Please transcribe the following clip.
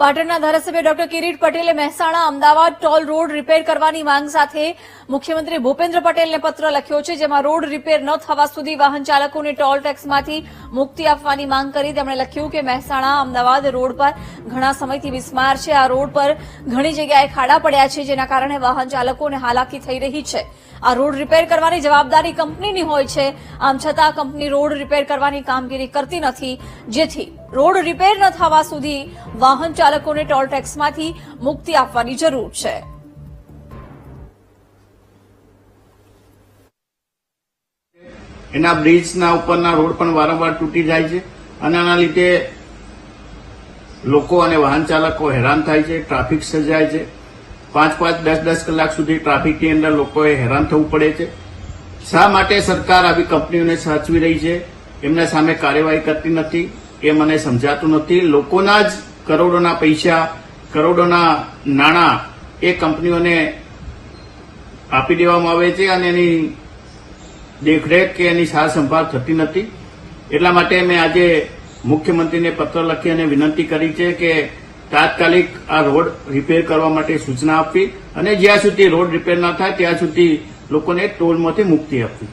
પાટણના ધારાસભ્ય ડોક્ટર કિરીટ પટેલે Mehsana Ahmedabad toll road repair કરવાની માંગ સાથે મુખ્યમંત્રી ભૂપેન્દ્ર પટેલને પત્ર લખ્યો છે, જેમાં રોડ રિપેર ન થવા સુધી વાહન ચાલકોને ટોલ ટેક્સમાંથી મુક્તિ આપવાની માંગ કરી. તેમણે લખ્યું કે મહેસાણા અમદાવાદ રોડ પર ઘણા સમયથી વિસ્માર છે. આ રોડ પર ઘણી જગ્યાએ ખાડા પડ્યા છે, જેના કારણે વાહન ચાલકોને હાલાકી થઈ રહી છે. આ રોડ રિપેર કરવાની જવાબદારી કંપનીની હોય છે. આમ છતાં કંપની રોડ રિપેર કરવાની કામગીરી કરતી નથી. જેથી રોડ રિપેર ન થવા સુધી વાહન ચાલકોને ટોલ ટેક્સમાંથી મુક્તિ આપવાની જરૂર છે. એના બ્રિજના ઉપરના રોડ પણ વારંવાર તૂટી જાય છે અને આના લીધે લોકો અને વાહન ચાલકો હેરાન થાય છે, ટ્રાફિક સર્જાય છે. પાંચ પાંચ દસ દસ કલાક સુધી ટ્રાફિકની અંદર લોકોએ હેરાન થવું પડે છે. શા માટે સરકાર આવી કંપનીઓને સાચવી રહી છે? એમના સામે કાર્યવાહી કરતી નથી, એ મને સમજાતું નથી. લોકોના જ કરોડોના પૈસા, કરોડોના નાણાં એ કંપનીઓને આપી દેવામાં આવે છે અને એની દેખરેખ કે એની સાર સંભાળ થતી નથી. એટલા માટે મેં આજે મુખ્યમંત્રીને પત્ર લખી અને વિનંતી કરી છે કે તાત્કાલિક આ રોડ રિપેર કરવા માટે સૂચના આપવી અને જ્યાં સુધી રોડ રિપેર ના થાય ત્યાં સુધી લોકોને ટોલમાંથી મુક્તિ આપવી.